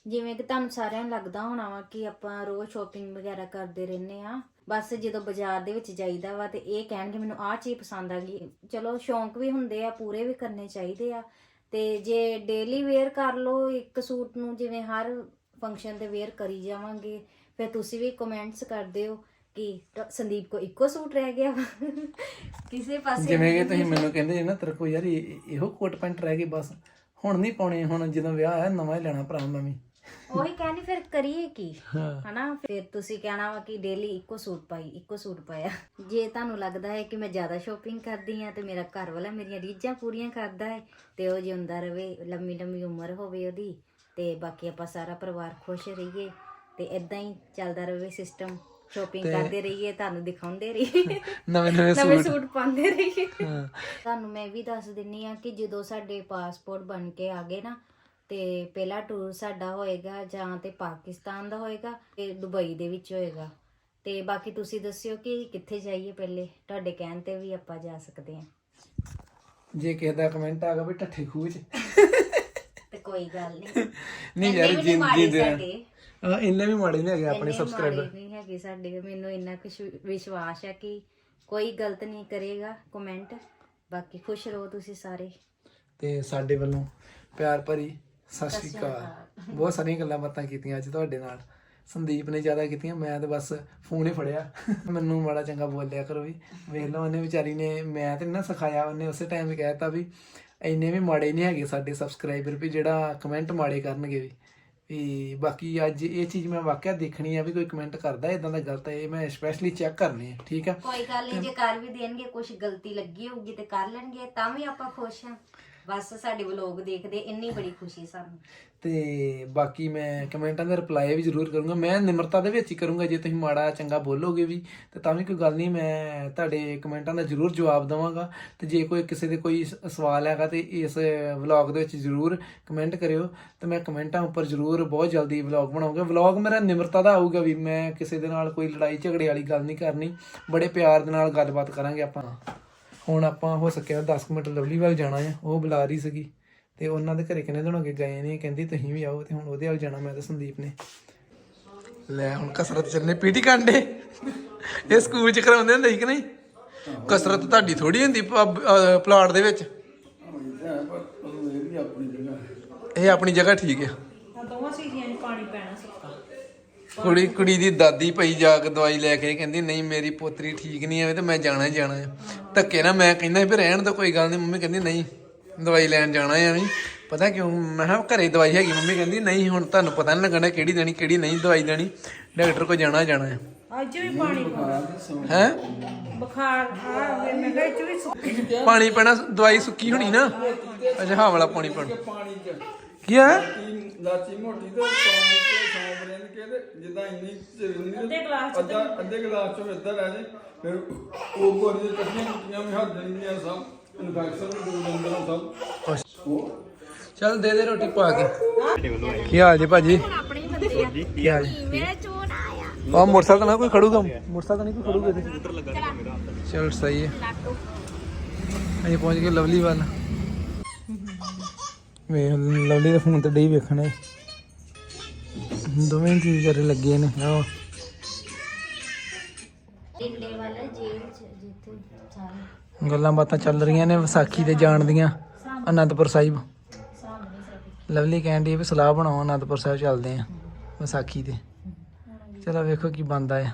ਜਿਵੇਂ ਕਿ ਤੁਹਾਨੂੰ ਸਾਰਿਆਂ ਨੂੰ ਲੱਗਦਾ ਹੋਣਾ ਵਾ ਕਿ ਆਪਾਂ ਰੋਜ਼ ਸ਼ਾਪਿੰਗ ਵਗੈਰਾ ਕਰਦੇ ਰਹਿੰਦੇ ਆ ਬਸ ਜਦੋਂ ਬਾਜ਼ਾਰ ਦੇ ਵਿੱਚ ਜਾਈਦਾ ਵਾ ਤੇ ਇਹ ਕਹਿਣਗੇ ਮੈਨੂੰ ਆਹ ਚੀਜ਼ ਪਸੰਦ ਆ ਗਈ। ਚਲੋ ਸ਼ੌਂਕ ਵੀ ਹੁੰਦੇ ਆ ਪੂਰੇ ਵੀ ਕਰਨੇ ਚਾਹੀਦੇ ਆ। ਤੇ ਜੇ ਡੇਲੀ ਵੇਅਰ ਕਰ ਲੋ ਇੱਕ ਸੂਟ ਨੂੰ ਜਿਵੇਂ ਹਰ ਫੰਕਸ਼ਨ ਤੇ ਵੇਅਰ ਕਰੀ ਜਾਵਾਂਗੇ ਫਿਰ ਤੁਸੀਂ ਵੀ ਕਮੈਂਟਸ ਕਰਦੇ ਹੋ ਕਿ ਸੰਦੀਪ ਕੋ ਇੱਕੋ ਸੂਟ ਰਹਿ ਗਿਆ। ਕਿਸੇ ਪਾਸੇ ਜਿਵੇਂ ਕਿ ਤੁਸੀਂ ਮੈਨੂੰ ਕਹਿੰਦੇ ਜੇ ਨਾ ਤੇਰੇ ਕੋਲ ਯਾਰ ਇਹ- ਕੋਟ ਪੈਂਟ ਰਹਿ ਗਈ ਬਸ। ਹੁਣ ਨਹੀਂ ਪਾਉਣੇ ਹੁਣ ਜਦੋਂ ਵਿਆਹ ਆਇਆ ਨਵਾਂ ਹੀ ਲੈਣਾ ਭਰਾ ਮੈਂ ਵੀ। ਉਹੀ ਕਹਿੰਦੀ ਫਿਰ ਕਰੀਏ ਕੀ? ਹਨਾ? ਫਿਰ ਤੁਸੀਂ ਕਹਿਣਾ ਵਾ ਕਿ ਡੇਲੀ ਇੱਕੋ ਸੂਟ ਪਾਈ ਇੱਕੋ ਸੂਟ ਪਾਇਆ। ਜੇ ਤੁਹਾਨੂੰ ਲੱਗਦਾ ਹੈ ਕਿ ਮੈਂ ਜ਼ਿਆਦਾ ਸ਼ਾਪਿੰਗ ਕਰਦੀ ਆ ਤੇ ਮੇਰਾ ਘਰ ਵਾਲਾ ਮੇਰੀਆਂ ਰੀਝਾਂ ਪੂਰੀਆਂ ਕਰਦਾ ਹੈ ਤੇ ਉਹ ਜਿਉਂਦਾ ਰਵੇ ਲੰਮੀ ਲੰਮੀ ਉਮਰ ਹੋਵੇ ਉਹਦੀ ਤੇ ਬਾਕੀ ਆਪਾਂ ਸਾਰਾ ਪਰਿਵਾਰ ਖੁਸ਼ ਰਹੀਏ ਤੇ ਇਦਾਂ ਹੀ ਚੱਲਦਾ ਰਵੇ ਸਿਸਟਮ ਸ਼ਾਪਿੰਗ ਕਰਦੇ ਰਹੀਏ ਤੁਹਾਨੂੰ ਦਿਖਾਉਂਦੇ ਰਹੀਏ। ਨਵੇਂ ਨਵੇਂ ਨਵੇਂ ਸੂਟ। ਸੂਟ ਪਾਉਂਦੇ ਰਹੀਏ। ਤੁਹਾਨੂੰ ਮੈਂ ਵੀ ਦੱਸ ਦਿੰਨੀ ਆ ਕਿ ਜਦੋਂ ਸਾਡੇ ਪਾਸਪੋਰਟ ਬਣ ਕੇ ਆ ਗਏ ਨਾ ਤੇ ਪਹਿਲਾ ਟੂਰ ਸਾਡਾ ਹੋਏਗਾ ਜਾਂ ਤੇ ਪਾਕਿਸਤਾਨ ਦਾ ਹੋਏਗਾ ਤੇ ਦੁਬਈ ਦੇ ਵਿੱਚ ਹੋਏਗਾ। ਤੇ ਬਾਕੀ ਤੁਸੀਂ ਦੱਸਿਓ ਕਿ ਕਿੱਥੇ ਜਾਈਏ ਪਹਿਲੇ? ਤੁਹਾਡੇ ਕਹਿਣ ਤੇ ਵੀ ਆਪਾਂ ਜਾ ਸਕਦੇ ਹਾਂ। ਜੇ ਕਿਸੇ ਦਾ ਕਮੈਂਟ ਆ ਗਿਆ ਵੀ ਠੱਠੇ ਖੂਹ ਚ ਤੇ ਕੋਈ ਗੱਲ ਨਹੀਂ ਨਹੀਂ ਯਾਰ ਇੰਨੇ ਵੀ ਨੀ ਜਿੰਦ ਮਾੜੇ ਜਿੰਦ ਸਾਡੇ। ਆ ਇੰਨੇ ਵੀ ਮਾੜੇ ਨਹੀਂ ਹੈਗੇ ਆਪਣੇ ਇੰਨੇ ਸਬਸਕ੍ਰਾਈਬਰ ਨਹੀਂ ਹੈਗੇ ਸਾਡੇ। ਮੈਨੂੰ ਇੰਨਾ ਕੁ ਵਿਸ਼ਵਾਸ ਹੈ ਕਿ ਕੋਈ ਗਲਤ ਨਹੀਂ ਕਰੇਗਾ ਕਮੈਂਟ ਬਾਕੀ ਖੁਸ਼ ਰਹੋ ਤੁਸੀਂ ਸਾਰੇ। ਤੇ ਸਾਡੇ ਵੱਲੋਂ ਪਿਆਰ ਭਰੀ ਸਤਿ ਸ਼੍ਰੀ ਅਕਾਲ। ਬਹੁਤ ਸਾਰੀਆਂ ਗੱਲਾਂ ਬਾਤਾਂ ਕੀਤੀਆਂ ਅੱਜ ਤੁਹਾਡੇ ਨਾਲ। ਸੰਦੀਪ ਨੇ ਜ਼ਿਆਦਾ ਕੀਤੀਆਂ ਮੈਂ ਤਾਂ ਬਸ ਫੋਨ ਹੀ ਫੜਿਆ। ਮੈਨੂੰ ਮਾੜਾ ਚੰਗਾ ਬੋਲਿਆ ਕਰੋ ਵੀ। ਵੇਖ ਲਓ ਉਹਨੇ ਵਿਚਾਰੀ ਨੇ ਮੈਂ ਤੇ ਨੀ ਸਿਖਾਇਆ ਉਹਨੇ ਉਸੇ ਟਾਈਮ ਹੀ ਕਹਿਤਾ ਵੀ ਇੰਨੇ ਵੀ ਮਾੜੇ ਨਹੀਂ ਹੈਗੇ ਸਾਡੇ ਸਬਸਕ੍ਰਾਈਬਰ ਵੀ ਜਿਹੜਾ ਕਮੈਂਟ ਮਾੜੇ ਕਰਨਗੇ ਵੀ। ਵੀ ਬਾਕੀ ਅੱਜ ਇਹ ਚੀਜ਼ ਮੈਂ ਵਾਕਿਆ ਦੇਖਣੀ ਆ ਵੀ ਕੋਈ ਕਮੈਂਟ ਕਰਦਾ ਇਦਾਂ ਦਾ ਗਲਤ ਹੈ ਇਹ ਮੈਂ ਸਪੈਸ਼ਲੀ ਚੈੱਕ ਕਰਨੀ ਆ ਠੀਕ ਆ? ਕੋਈ ਗੱਲ ਨਹੀਂ ਜੇ ਕਰ ਵੀ ਦੇਣਗੇ ਕੁਝ ਗਲਤੀ ਲੱਗੀ ਹੋਊਗੀ ਤੇ ਕਰ ਲੈਣਗੇ ਤਾਂ ਵੀ ਆਪਾਂ ਖੁਸ਼ ਹਾਂ ਬਸ ਸਾਡੇ ਵਲੋਗ ਦੇਖਦੇ, ਇੰਨੀ ਬੜੀ ਖੁਸ਼ੀ ਸਾਨੂੰ। ਤੇ ਬਾਕੀ ਮੈਂ ਕਮੈਂਟਾਂ ਦਾ ਰਿਪਲਾਈ ਵੀ ਜ਼ਰੂਰ ਕਰੂੰਗਾ। ਮੈਂ ਨਿਮਰਤਾ ਦੇ ਵਿੱਚ ਹੀ ਕਰੂੰਗਾ, ਜੇ ਤੁਸੀਂ ਮਾੜਾ ਚੰਗਾ ਬੋਲੋਗੇ ਵੀ, ਤੇ ਤਾਂ ਵੀ ਕੋਈ ਗੱਲ ਨਹੀਂ, ਮੈਂ ਤੁਹਾਡੇ ਕਮੈਂਟਾਂ ਦਾ ਜ਼ਰੂਰ ਜਵਾਬ ਦਵਾਂਗਾ। ਤੇ ਜੇ ਕੋਈ ਕਿਸੇ ਦੇ ਕੋਈ ਸ- ਸਵਾਲ ਹੈਗਾ ਤੇ ਇਸ ਵਲੌਗ ਦੇ ਵਿੱਚ ਜ਼ਰੂਰ ਕਮੈਂਟ ਕਰਿਓ। ਤੇ ਮੈਂ ਕਮੈਂਟਾਂ ਉੱਪਰ ਜ਼ਰੂਰ ਬਹੁਤ ਜਲਦੀ ਵਲੌਗ ਬਣਾਉਂਗਾ। ਵਲੌਗ ਮੇਰਾ ਨਿਮਰਤਾ ਦਾ ਆਊਗਾ ਵੀ ਮੈਂ ਕਿਸੇ ਦੇ ਨਾਲ ਕੋਈ ਲੜਾਈ ਝਗੜੇ ਵਾਲੀ ਗੱਲ ਨਹੀਂ ਕਰਨੀ। ਬੜੇ ਪਿਆਰ ਦੇ ਨਾਲ ਗੱਲਬਾਤ ਕਰਾਂਗੇ ਆਪਾਂ। ਹੁਣ ਆਪਾਂ ਹੋ ਸਕਿਆ 10 ਕੁ ਮਿੰਟ ਲਵਲੀ ਵੱਲ ਜਾਣਾ ਆ ਉਹ ਬੁਲਾ ਰਹੀ ਸੀਗੀ ਤੇ ਉਹਨਾਂ ਦੇ ਘਰੇ ਕਿੰਨੇ ਦਿਨ ਹੋ ਗਏ ਗਏ ਨੇ ਕਹਿੰਦੀ ਤੁਸੀਂ ਵੀ ਆਓ ਤੇ ਹੁਣ ਉਹਦੇ ਵੱਲ ਜਾਣਾ ਮੈਂ ਤੇ ਸੰਦੀਪ ਨੇ। ਲੈ ਹੁਣ ਕਸਰਤ ਚੱਲਨੇ ਪੀਟੀ ਕਾਂਡੇ। ਇਹ ਸਕੂਲ ਚ ਕਰਾਉਂਦੇ ਹੁੰਦੇ ਸੀ ਕਿ ਨਹੀਂ? ਕਸਰਤ ਤੁਹਾਡੀ ਥੋੜੀ ਹੁੰਦੀ ਪਲਾਟ ਦੇ ਵਿੱਚ? ਇਹ ਆਪਣੀ ਜਗ੍ਹਾ ਠੀਕ ਆ ਆ ਦੋਵਾਂ ਸੀਰੀਆਂ 'ਚ ਪਾਣੀ ਪੈਣਾ ਸੁੱਕਾ ਕੁੜੀ ਕੁੜੀ ਦੀ ਦਾਦੀ ਪਈ ਜਾ ਕੇ ਦਵਾਈ ਲੈ ਕੇ ਕਹਿੰਦੀ ਨਹੀਂ ਮੇਰੀ ਪੋਤਰੀ ਠੀਕ ਨਹੀਂ ਐਵੇਂ ਤੇ ਮੈਂ ਜਾਣਾ ਹੀ ਜਾਣਾ ਹੈ। ਧੱਕੇ ਨਾ ਮੈਂ ਕਹਿੰਦਾ ਵੀ ਰਹਿਣ ਤਾਂ ਕੋਈ ਗੱਲ ਨਹੀਂ। ਮੰਮੀ ਕਹਿੰਦੀ ਨਹੀਂ ਦਵਾਈ ਲੈਣ ਜਾਣਾ ਹੈ ਐਵੇਂ ਪਤਾ ਕਿਉਂ ਮੈਂ ਕਿਹਾ ਘਰੇ ਦਵਾਈ ਹੈਗੀ। ਮੰਮੀ ਕਹਿੰਦੀ ਨਹੀਂ ਹੁਣ ਤੁਹਾਨੂੰ ਪਤਾ ਨਹੀਂ ਲੱਗਣਾ ਕਿਹੜੀ ਦੇਣੀ ਕਿਹੜੀ ਨਹੀਂ ਦਵਾਈ ਦੇਣੀ। ਡਾਕਟਰ ਕੋਲ ਜਾਣਾ ਜਾਣਾ ਹੈ। ਅੱਜ ਵੀ ਪਾਣੀ ਪਾਉਣਾ ਹੈ? ਬੁਖਾਰ ਆ ਮੈਂ ਕਿਹਾ ਇਹ 'ਚ ਵੀ ਸੁੱਕੇ ਪਾਣੀ ਪੈਣਾ ਦਵਾਈ ਸੁੱਕੀ ਹੋਣੀ ਨਾ? ਅੱਛਾ ਹਾਂ ਵਾਲਾ ਪਾਣੀ ਪੈਣਾ ਪਾਣੀ ਚ ਕੀ ਹੈ? ਲਾਚੀ ਮੋਟੀ ਤੇ ਪਾਣੀ ਸੌਂਪ ਰਹਿਣ ਕੇ ਤੇ ਜਿੱਦਾਂ ਇੰਨੀ ਚਿਰ ਨਹੀਂ ਅੱਧੇ ਗਲਾਸ ਚ ਅੱਧਾ ਅੱਧੇ ਗਲਾਸ ਚੋਂ ਇੱਧਰ ਰਹਿ ਜੇ ਫਿਰ ਉਹ ਗੋਰੀ ਦੇ ਟੱਟੀਆਂ ਟੁੱਟੀਆਂ ਵੀ ਹੱਦ ਜਾਂਦੀਆਂ ਸਭ ਇਨਫੈਕਸ਼ਨ ਵੀ ਦੂਰ ਅੰਦਰ ਸਭ। ਉਹ ਚੱਲ ਦੇ ਦੇ ਰੋਟੀ ਪਾ ਕੇ। ਕੀ ਹਾਲ ਜੀ ਭਾਜੀ? ਕੀ ਹਾਲ ਜੀ? ਮੇਰਾ ਚੋਣ ਆਇਆ। ਆ ਮੋਟਰਸਾਈਕਲ ਨਾ ਕੋਈ ਖੜੂਗਾ? ਮੋਟਰਸਾਈਕਲ ਨਹੀਂ ਕੋਈ ਖੜੂਗਾ ਇੱਥੇ? ਚਲ ਸਹੀ ਹੈ। ਅਸੀਂ ਪਹੁੰਚ ਗਏ ਲਵਲੀ ਵੱਲ। ਵੇ ਲਵਲੀ ਦੇ ਫੋਨ ਤੇ ਡਈ ਵੇਖਣੇ ਦੋਵੇਂ ਚੀਜ਼ ਕਰੇ ਲੱਗੇ ਨੇ ਆਹ। ਟਿੰਡੇ ਵਾਲਾ ਜੇਲ੍ਹ ਚ ਜਿੱਥੇ ਸਾਰੇ ਗੱਲਾਂ ਬਾਤਾਂ ਚੱਲ ਰਹੀਆਂ ਨੇ ਵਿਸਾਖੀ ਤੇ ਜਾਣ ਦੀਆਂ ਅਨੰਦਪੁਰ ਸਾਹਿਬ। ਸਾਹਮਣੇ ਸਾਡੇ ਲਵਲੀ ਕਹਿੰਦੀ ਵੀ ਸਲਾਹ ਬਣਾਓ ਅਨੰਦਪੁਰ ਸਾਹਿਬ ਚੱਲਦੇ ਆ ਵਿਸਾਖੀ ਤੇ। ਚਲੋ ਵੇਖੋ ਕੀ ਬੰਦਾ ਆ।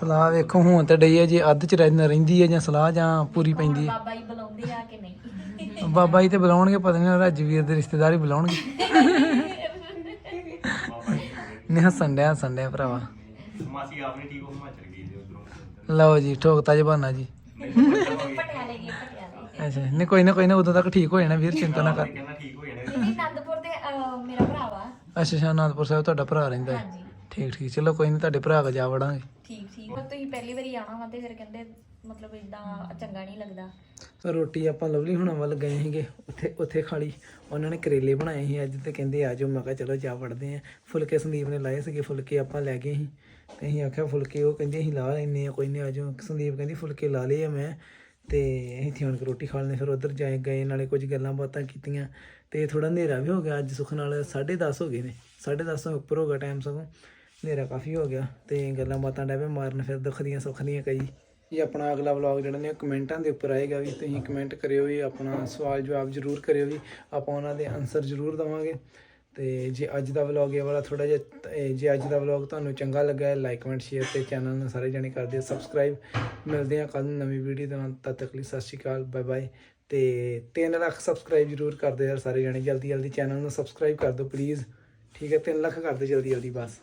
ਸਲਾਹ ਵੇਖੋ ਹੁਣ ਤੇ ਡਈ ਹੈ ਜੇ ਅੱਧ ਚ ਰਹਿ- ਰਹਿੰਦੀ ਹੈ ਜਾਂ ਸਲਾਹ ਜਾਂ ਪੂਰੀ ਪੈਂਦੀ ਹੈ ਬਾਬਾ ਜੀ ਬੁਲਾਉਂਦੇ ਆ ਕਿ ਨਹੀਂ? ਬਾਬਾ ਜੀ ਤੇ ਬੁਲਾਉਣਗੇ ਪਤਾ ਨਹੀਂ ਰਾਜਵੀਰ ਦੇ ਰਿਸ਼ਤੇਦਾਰ ਹੀ ਬੁਲਾਉਣਗੇ। ਨਹੀਂ ਹੱਸਣ ਡਿਆ ਹੱਸਣ ਡਿਆ ਭਰਾਵਾ। ਮਾਸੀ ਆਪ ਨਹੀਂ ਠੀਕ ਉਹ ਹਿਮਾਚਲ ਗਈ ਜੀ ਉਧਰੋਂ। ਲਓ ਜੀ ਠੋਕਤਾ ਜਬਾਨਾ ਜੀ। ਪਟਿਆਲੇ ਗਏ ਪਟਿਆਲੇ ਅੱਛਾ ਨਹੀਂ ਕੋਈ ਨਾ ਕੋਈ ਨਾ ਉਦੋਂ ਤੱਕ ਠੀਕ ਹੋ ਜਾਣਾ ਵੀਰ ਚਿੰਤਾ ਨਾ ਕਰ। ਕਹਿੰਦਾ ਠੀਕ ਹੋ ਜਾਣਾ। ਨਹੀਂ ਆਨੰਦਪੁਰ ਦੇ ਅਹ, ਮੇਰਾ ਭਰਾ ਵਾ ਅੱਛਾ ਅੱਛਾ ਅਨੰਦਪੁਰ ਸਾਹਿਬ ਤੁਹਾਡਾ ਭਰਾ ਰਹਿੰਦਾ ਹੈ। ਹਾਂਜੀ। ਠੀਕ ਠੀਕ ਚਲੋ ਕੋਈ ਨਹੀਂ ਤੁਹਾਡੇ ਭਰਾ ਕੋ ਜਾ ਵੜਾਂਗੇ। ਠੀਕ ਠੀਕ। ਪਰ ਤੁਸੀਂ ਪਹਿਲੀ ਵਾਰੀ ਆਉਣਾ ਵਾ ਤੇ ਫਿਰ ਕਹਿੰਦੇ ਮਤਲਬ ਇਦਾਂ ਚੰਗਾ ਨਹੀਂ ਲੱਗਦਾ। ਰੋਟੀ ਆਪਾਂ ਲਵਲੀ ਹੁਣਾਂ ਵੱਲ ਗਏ ਸੀਗੇ, ਉੱਥੇ ਉੱਥੇ ਖਾਲੀ। ਉਹਨਾਂ ਨੇ ਕਰੇਲੇ ਬਣਾਏ ਸੀ ਅੱਜ ਤੇ ਕਹਿੰਦੇ ਆ ਜਾਓ। ਮੈਂ ਕਿਹਾ ਚਲੋ ਜਾ ਵੜਦੇ ਆ ਫੁਲਕੇ ਸੰਦੀਪ ਨੇ ਲਾਏ ਸੀਗੇ, ਫੁਲਕੇ ਆਪਾਂ ਲੈ ਗਏ ਸੀ। ਤੇ ਅਸੀਂ ਆਖਿਆ ਫੁਲਕੇ, ਉਹ ਕਹਿੰਦੇ ਅਸੀਂ ਲਾ ਲੈਨੇ ਆ ਕੋਈ ਨਹੀਂ ਆ ਜਾਓ। ਸੰਦੀਪ ਕਹਿੰਦੀ ਫੁਲਕੇ ਲਾ ਲਏ ਆ ਮੈਂ। ਤੇ ਅਸੀਂ ਇੱਥੇ ਹੁਣ ਰੋਟੀ ਖਾ ਲੈਣੇ ਫਿਰ ਉਧਰ ਜਾਏ, ਗਏ, ਨਾਲੇ ਕੁਝ ਗੱਲਾਂ ਬਾਤਾਂ ਕੀਤੀਆਂ। ਤੇ ਥੋੜਾ ਹਨੇਰਾ ਵੀ ਹੋ ਗਿਆ ਅੱਜ, ਸੁਖ ਨਾਲ 10:30 ਹੋ ਗਏ ਨੇ। 10:30 ਤੋਂ ਉੱਪਰ ਹੋ ਗਿਆ ਟਾਈਮ ਸਗੋਂ। ਹਨੇਰਾ ਕਾਫੀ ਹੋ ਗਿਆ। ਤੇ ਗੱਲਾਂ ਬਾਤਾਂ ਡੈਵੇ ਮਾਰਨ ਫਿਰ ਦੁੱਖ ਦੀਆਂ, ਸੁੱਖ ਦੀਆਂ ਕਈ। ਇਹ ਆਪਣਾ ਅਗਲਾ ਵਲੌਗ ਜਿਹੜਾ ਨੇ ਉਹ ਕਮੈਂਟਾਂ ਦੇ ਉੱਪਰ ਆਏਗਾ ਵੀ ਤੁਸੀਂ ਕਮੈਂਟ ਕਰਿਓ ਵੀ, ਆਪਣਾ ਸਵਾਲ ਜਵਾਬ ਜ਼ਰੂਰ ਕਰਿਓ ਵੀ, ਆਪਾਂ ਉਹਨਾਂ ਦੇ ਆਨਸਰ ਜ਼ਰੂਰ ਦਵਾਂਗੇ। ਤੇ ਜੇ ਅੱਜ ਦਾ ਵਲੌਗ ਇਹ ਵਾਲਾ ਥੋੜਾ ਜਿਹਾ ਜੇ ਅੱਜ ਦਾ ਵਲੌਗ ਤੁਹਾਨੂੰ ਚੰਗਾ ਲੱਗਾ ਹੈ ਲਾਈਕ ਕਮੈਂਟ ਸ਼ੇਅਰ ਤੇ ਚੈਨਲ ਨੂੰ ਸਾਰੇ ਜਣੇ ਕਰ ਦਿਓ ਸਬਸਕ੍ਰਾਈਬ ਮਿਲਦੇ ਹਾਂ ਕੱਲ ਨਵੀਂ ਵੀਡੀਓ ਦੇ ਨਾਲ, ਤਦ ਤੱਕ ਲਈ ਸਤਿ ਸ਼੍ਰੀ ਅਕਾਲ ਬਾਏ ਬਾਏ ਤੇ 3 ਲੱਖ ਸਬਸਕ੍ਰਾਈਬ ਜ਼ਰੂਰ ਕਰ ਦਿਓ ਯਾਰ ਸਾਰੇ ਜਣੇ ਜਲਦੀ ਜਲਦੀ ਚੈਨਲ ਨੂੰ ਸਬਸਕ੍ਰਾਈਬ ਕਰ ਦਿਓ ਪਲੀਜ਼ ਠੀਕ ਹੈ 3 ਲੱਖ ਕਰ ਦਿਓ ਜਲਦੀ ਜਲਦੀ ਬਸ।